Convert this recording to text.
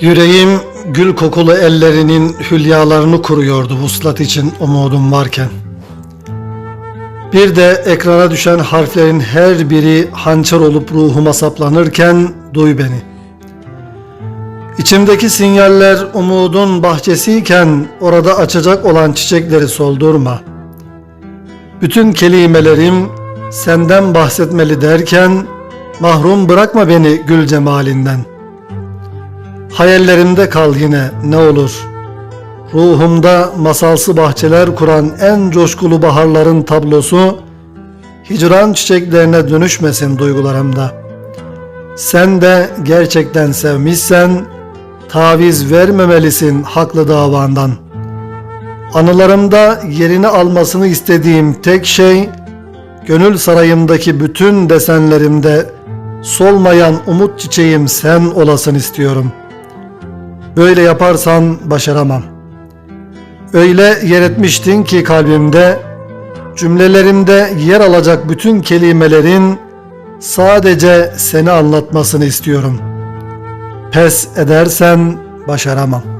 Yüreğim gül kokulu ellerinin hülyalarını kuruyordu vuslat için umudum varken. Bir de ekrana düşen harflerin her biri hançer olup ruhuma saplanırken duy beni. İçimdeki sinyaller umudun bahçesiyken orada açacak olan çiçekleri soldurma. Bütün kelimelerim senden bahsetmeli derken mahrum bırakma beni gül cemalinden.'' Hayallerimde kal yine ne olur. Ruhumda masalsı bahçeler kuran en coşkulu baharların tablosu hicran çiçeklerine dönüşmesin duygularımda. Sen de gerçekten sevmişsen taviz vermemelisin haklı davandan. Anılarımda yerini almasını istediğim tek şey gönül sarayımdaki bütün desenlerimde solmayan umut çiçeğim sen olasın istiyorum.'' Böyle yaparsan başaramam. Öyle yer etmiştin ki kalbimde, cümlelerimde yer alacak bütün kelimelerin sadece seni anlatmasını istiyorum. Pes edersen başaramam.''